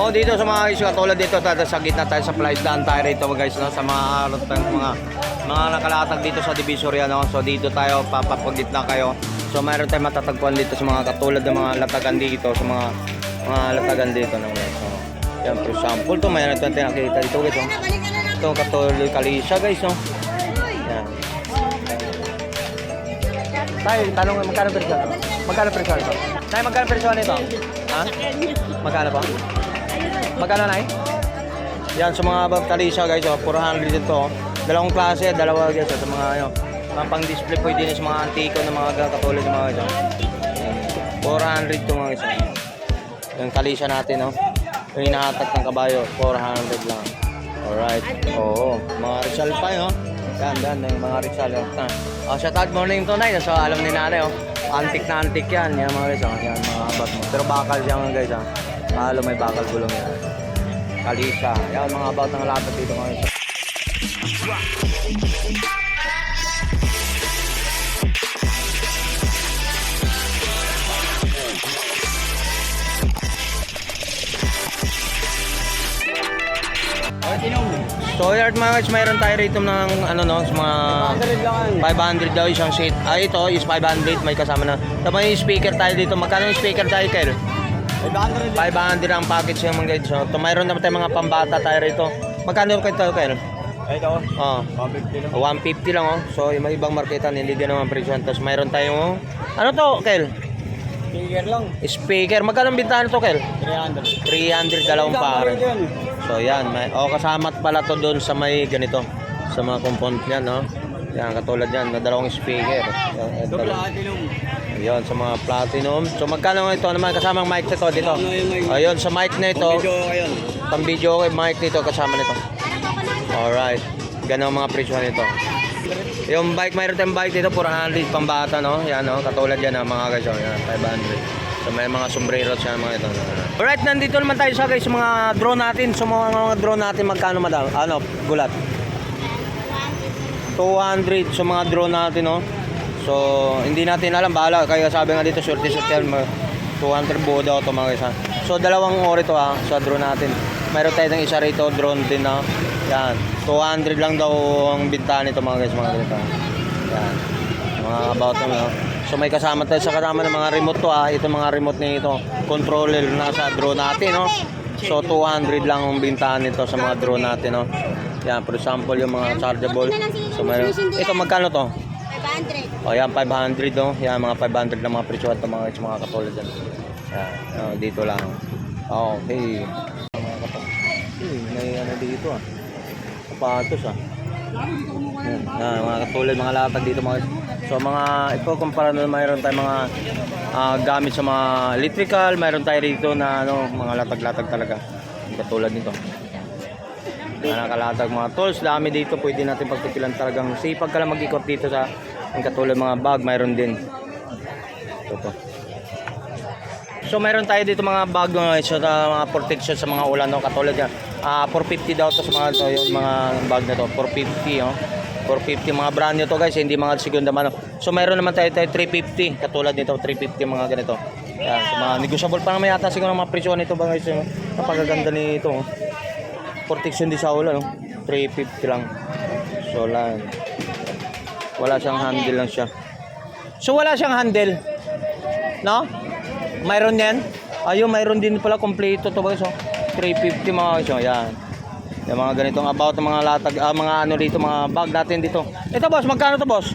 Oo, dito sa mga guys, katulad dito, tayo sa gitna tayo sa flight daan tayo rito guys, no? sa mga ng mga mga nakalatag dito sa Divisoria, no? So dito tayo, papapagitna kayo. So mayroon tayong matatagpuan dito sa mga katulad ng mga latagan dito, sa mga mga latagan dito, guys. So, yan, for example, to mayroon tayong nakikita dito guys, no? Ito, katulad kalisa guys, no? Yan. Tayo, tanong magkano ito? Magkano ito? Nay, magkano presyo nito? Ha? Magkano ba? Magkano na Yan, sa mga kalisa guys, oh, 400 ito. oh. Dalawang klase, dalawa guys, oh, sa mga ano, mga pang display pwede din sa mga antiko na mga katulad ng mga guys. oh. Yan. 400 ito mga guys. oh. Yung kalisa natin, no? Yung inahatak ng kabayo, 400 lang. Alright. Oo. Mga Rizal pa, no? Yan, yan. Yung mga Rizal. Oh. Oh, shout out morning to night. So, alam ni nanay, oh. Antik na antik yan. Yan mga guys, oh. Yan, mga abat mo. Pero bakal mga guys, ah. Halo may bakal gulong yan. Kalisa. Yan, mga about ng lapat dito guys. So, yard mga guys, mayroon tayo rito ng ano no, mga 500 daw isang seat. Ah, ito is 500, may kasama na. Tapos may speaker tayo dito. Magkano speaker tayo, Kel? 500 ang package yung mga guys. So, to, mayroon naman tayo mga pambata tayo rito. Magkano kayo Kel? Ito, Oh, 150 lang. 150 lang oh. So, yung mga ibang marketan, hindi din naman presyo. Tapos mayroon tayong, ano to, Kel? Finger lang. Speaker. Magkano bintahan to, Kel? 300. 300 dalawang pare. So yan, may oh kasama pala to doon sa may ganito sa mga compound niyan, no. Yan katulad yan, na dalawang speaker. Yan, yan, Yan sa mga platinum. So magkano ito naman kasamang mic nito dito? Ano? Ayun sa mic na ito, pang video okay mic nito kasama nito. Alright. Ganun ang mga presyo nito. Yung bike, mayroon tayong bike dito, 400 pang bata, no? Yan, no? Katulad yan, no? mga guys, oh, yan, 500. So, may mga sombrero siya, mga ito. Alright, nandito naman tayo sa guys, mga drone natin. So, mga, mga drone natin, magkano madam? Ano, gulat? 200 sa mga drone natin, no? So, hindi natin alam, bahala. Kaya sabi nga dito, term, 200 buo daw ito mga guys? So, dalawang ori to ha, sa drone natin. Mayroon tayo ng isa rito, drone din, ha? Yan. 200 lang daw ang bintahan nito mga guys, mga ganito. Yan. Mga about na, no? So, may kasama tayo sa kasama ng mga remote to, ha? Ito mga remote nito, controller na sa drone natin, no? So, 200 lang ang bintahan nito sa mga drone natin, no? Yan, for example, yung mga chargeable. So, mayroon. Ito, magkano to? 500. O yan, 500 no. Yan, mga 500 lang mga presyo at mga mga katulad dyan. Yan, oh, dito lang. Oh, okay. Mga katulad. Eh, may ano dito ah. Sapatos ah. Yan, yan, mga katulad, mga latag dito mga So mga, ito kumpara na mayroon tayong mga ah, gamit sa mga electrical, mayroon tayo dito na ano, mga latag-latag talaga. Katulad nito. Mga nakalatag mga tools, dami dito pwede natin pagpipilan talagang sipag ka lang mag-ikot dito sa ang katulad mga bag, mayroon din. Ito po. So mayroon tayo dito mga bag mga so, na mga protection sa mga ulan no katulad yan. Ah 450 daw to sa mga to yung mga bag na to 450 oh. 450 mga brand new to guys, hindi mga segunda mano. So mayroon naman tayo tayo 350 katulad nito 350 mga ganito. Yan, so, mga negotiable pa naman yata siguro mga presyo nito ba guys. Yung napakaganda nito. Oh protection din sa ulan, no? 350 lang. So, lang. Wala siyang handle lang siya. So, wala siyang handle. No? Mayroon yan? Ayun, mayroon din pala kompleto to ba? So, 350 mga so, yan. Yung mga ganitong about mga latag, ah, mga ano dito, mga bag natin dito. Ito boss, magkano to boss?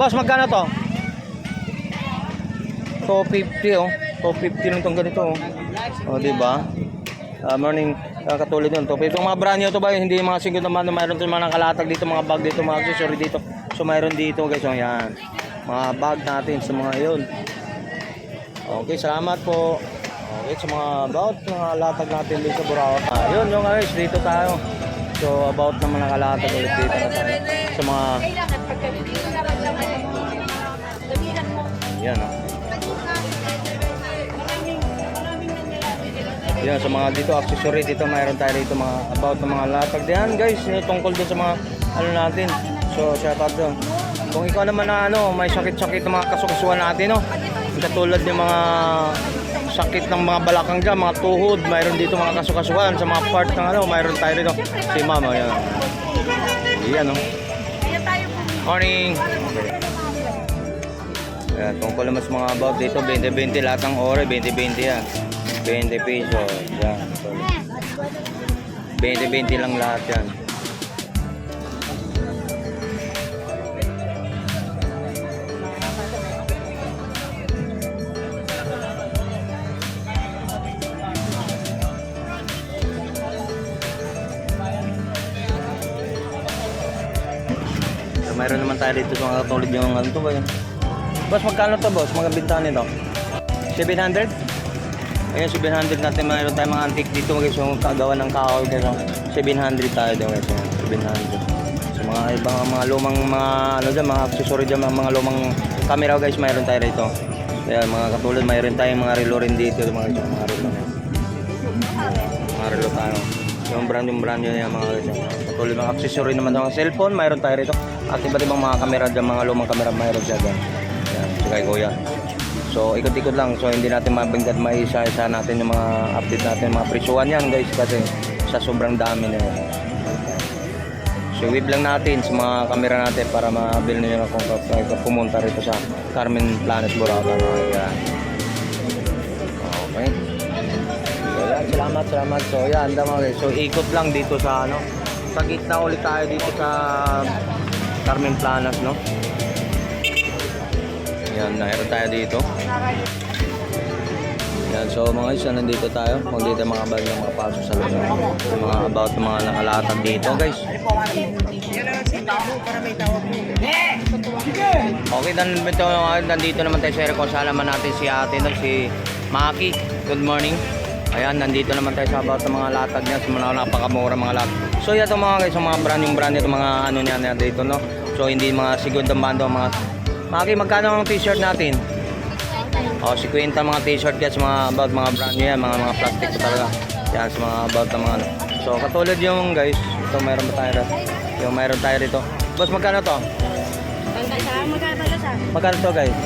Boss, magkano to? 250 oh. 250 lang tong ganito oh. Oh, di ba? Ah, morning uh, katulad nun. To. Itong mga brand new to ba, hindi mga single naman, mayroon to mga nakalatag dito, mga bag dito, mga accessory dito. So mayroon dito guys, oh, yan. Mga bag natin sa mga yun. Okay, salamat po. Okay, sa mga about mga latag natin dito sa Burao. Ah, yun, yung guys, dito tayo. So about naman nakalatag ulit dito na tayo. Sa mga, yan oh. Yan, sa mga dito, accessory dito, mayroon tayo dito mga about ng mga latag. Yan guys, yung tungkol din sa mga ano natin. So, shout out doon. Kung ikaw naman na ano, may sakit-sakit mga kasukasuan natin, no? Katulad ng mga sakit ng mga balakang dyan, mga tuhod, mayroon dito mga kasukasuhan sa mga part ng ano, mayroon tayo dito. Si mama, yan. Yan, no? Morning! Yan, tungkol naman sa mga about dito, 20-20, lahat ng ore, 20-20 yan. 20 pesos, yan. 20-20 lang lahat yan. So, mayroon naman tayo dito mga katulad yung ano to ba yun? Boss, magkano to boss? Mga bintahan nito? 700? Ayun, 700 natin. Mayroon tayong mga antique dito guys. Yung kagawa ng kahoy guys. oh. 700 tayo dito guys. oh. 700. So mga ibang mga lumang mga ano dyan, mga accessory dyan, mga, mga lumang camera guys. Mayroon tayo rito. Kaya mga katulad, mayroon tayong mga relo rin dito. Mga, mga relo na mga relo tayo. Yung brand yung brand yun yung mga guys. Katulad ng accessory naman ng cellphone, mayroon tayo rito. At iba't ibang mga camera dyan, mga lumang camera mayroon dyan. Yan, si kay Kuya. So ikot-ikot lang. So hindi natin mabingkat maisa-isa natin yung mga update natin, mga presyuhan yan guys kasi sa sobrang dami na yan. So wave lang natin sa mga camera natin para mabil niyo na kung pumunta rito sa Carmen Planet Boracay. Ayan. Okay. So yan, salamat, salamat. So yan, dama guys. So ikot lang dito sa ano. Sa gitna ulit tayo dito sa Carmen Planas, no? Yan, nahiro tayo dito. Yan, so mga isa, nandito tayo. Magdito mga bag ng mga paso sa loob. Mga about mga nakalatag dito, guys. Okay, dan ito, nandito naman tayo sa Eric Salaman natin si ate, no, si Maki. Good morning. Ayan, nandito naman tayo sa about mga latag niya, sa napakamura mga latag. So, itong mga guys, mga brand yung brand nito, mga ano niya na dito, no? So, hindi mga segundang bando, mga... Maki, magkano ang t-shirt natin? O, si Quinta mga t-shirt guys, mga about mga brand nyo yan, mga mga plastic talaga. Yan, sa mga about mga ano. So, katulad yung guys, ito mayroon ba tayo rito? Yung mayroon tayo rito. Boss, magkano to? Magkano to guys?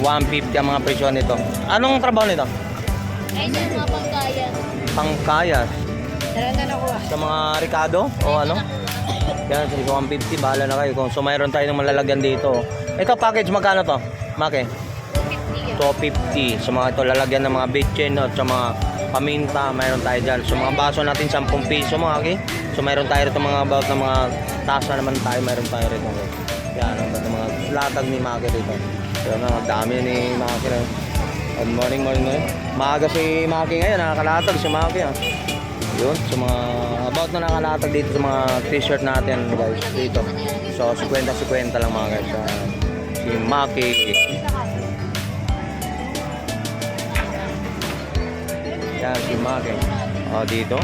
150 ang mga presyo nito. Anong trabaho nito? Ay, sir, mga pangkayan. Pangkayas. Na. Sa mga Ricardo o ano? Yan, sa 150, bahala na kayo. Kung so mayroon tayo ng malalagyan dito. Ito package, magkano to? Maki? 250 yan. 250. So mga ito lalagyan ng mga bitchin at sa mga paminta, mayroon tayo dyan. So mga baso natin 10 piso mga okay? So mayroon tayo rito mga about ng mga tasa naman tayo, mayroon tayo rito. Okay? Yan, ang mga, latag ni Maki rito. So mga dami ni Maki na. Good morning, morning ngayon. Maaga si Maki ngayon, nakakalatag si Maki ah. Yun, so mga about na nakalatag dito sa mga t-shirt natin guys dito. So 50-50 lang mga guys. Ah, si Maki. Yan, si Maki. Oh, dito.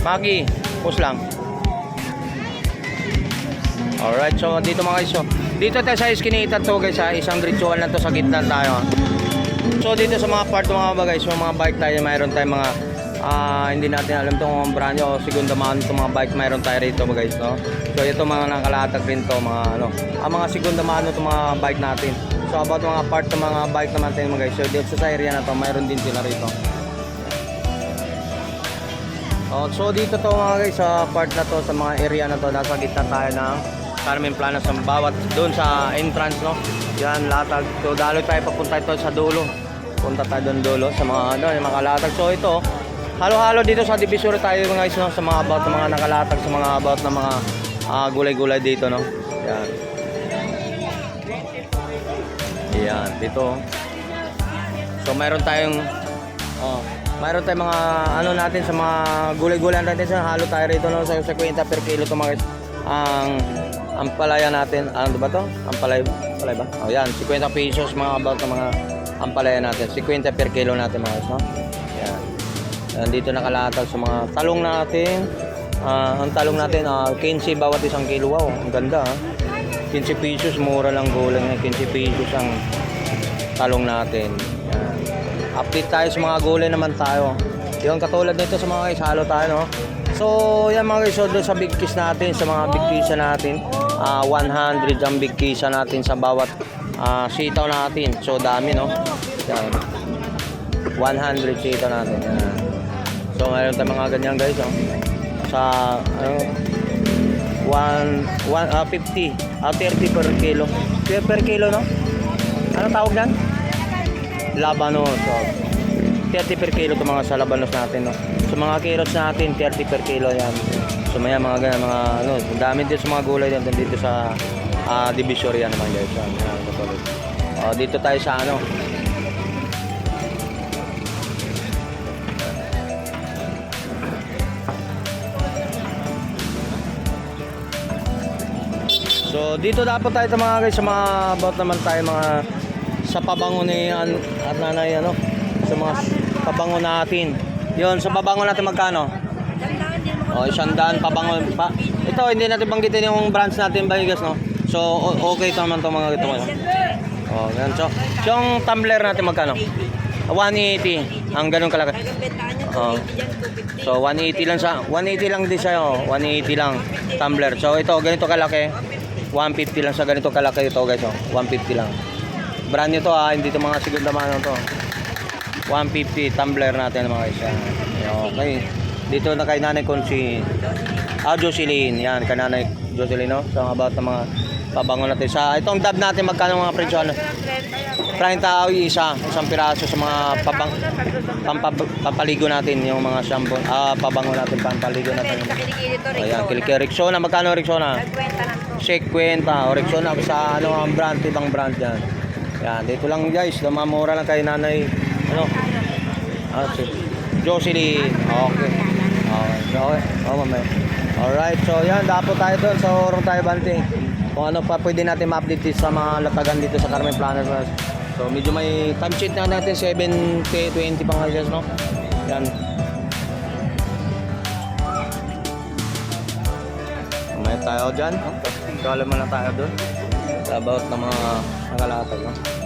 Maki, push lang. Alright, so dito mga guys. So, dito tayo sa iskinita to guys ha. Isang ritual na to sa gitna tayo. So dito sa mga part mga bagay, so mga bike tayo, mayroon tayong mga ah hindi natin alam tong brand o segunda mano itong mga bike mayroon tayo rito mga guys no so ito mga nakalatag rin to mga ano ang mga segunda mano itong mga bike natin so about mga part ng mga bike naman tayo mga guys so dito sa area na to mayroon din sila rito Oh, so dito to mga guys sa part na to sa mga area na to nasa gitna tayo ng Carmen Plana sa bawat doon sa entrance no. Yan latag. So dalo tayo papunta ito sa dulo. Punta tayo doon dulo sa mga ano, yung mga latag. So ito halo-halo dito sa divisory tayo mga guys no sa mga about ng mga nakalatag sa mga about ng mga ah, gulay-gulay dito no. Yan. Yan dito. So mayroon tayong oh, mayroon tayong mga ano natin sa mga gulay-gulay natin sa halo tayo rito no sa, sa 50 per kilo to mga ang ang palaya natin, ano ba to? Ang palay, palay ba? Oh, yan, 50 pesos mga about ng mga ang palaya natin. 50 per kilo natin mga guys, no? Yan. Nandito nakalatag sa mga talong natin. Ah, ang talong natin, ah, 15 bawat isang kilo. Wow, ang ganda, ha? 15 pesos, mura lang gulay na 15 pesos ang talong natin. Yan. Update tayo sa mga gulay naman tayo. Yung katulad nito sa mga guys, halo tayo, no? So, yan mga guys, so sa big kiss natin, sa mga big kiss natin. Ah, 100 ang big kisa natin sa bawat ah, sitaw natin. So dami no. Yan. 100 sitaw natin. Yan. So mayroon tayong mga ganyan guys oh. Sa ano 1 1 ah, 50 ah, 30 per kilo. Per, per kilo no? Ano tawag yan? Labanos. So, 30 per kilo itong mga sa labanos natin no. So mga carrots natin 30 per kilo yan. So maya mga ganyan mga ano, dami din sa mga gulay din dito sa ah, Divisoria naman guys. Yan, yan, katulad. Oh, dito tayo sa ano. So dito dapat tayo sa mga guys sa mga about naman tayo mga sa pabango ni an, at nanay ano sa mga pabango natin. Yon sa pabango natin magkano? O, isang daan pabango. Pa, ito, hindi natin banggitin yung branch natin ba guys, no? So, okay ito naman itong mga ito. Ano? O, yan. So, so, yung tumbler natin magkano? 180. Ang ganun kalaki. Oh. So 180 lang sa 180 lang din siya oh. 180 lang tumbler. So ito ganito kalaki. 150 lang sa ganito kalaki ito guys oh. 150 lang. Brand new to ah, hindi to mga segunda mano to. 150 tumbler natin mga guys. Yan. Okay. Dito na kay Nanay Consi. Ah, Jocelyn. Yan, kay Nanay Jocelyn no. So about ng mga pabango natin. Sa itong dab natin magkano mga presyo ano? 30 tao isa, isang piraso sa mga pabang pampab, pampaligo natin yung mga shampoo, ah, pabango natin, pampaligo natin. Ayan, kilikir Rexona, magkano Rexona? 50 o Rexona sa ano ang brand, ibang brand yan. Yan, dito lang guys, lumamura lang kay nanay, ano? Ah, si Jocelyn, okay. Okay, so, okay. Oh, mamaya. Alright, so yan, dapat tayo doon sa Orong tayo banting. Kung ano pa pwede natin ma-update sa mga latagan dito sa Carmen Planas. So medyo may time sheet na natin 7K20 pang halos no. Yan. May tayo dyan. Kala mo na tayo doon. About ng mga nakalatag. No?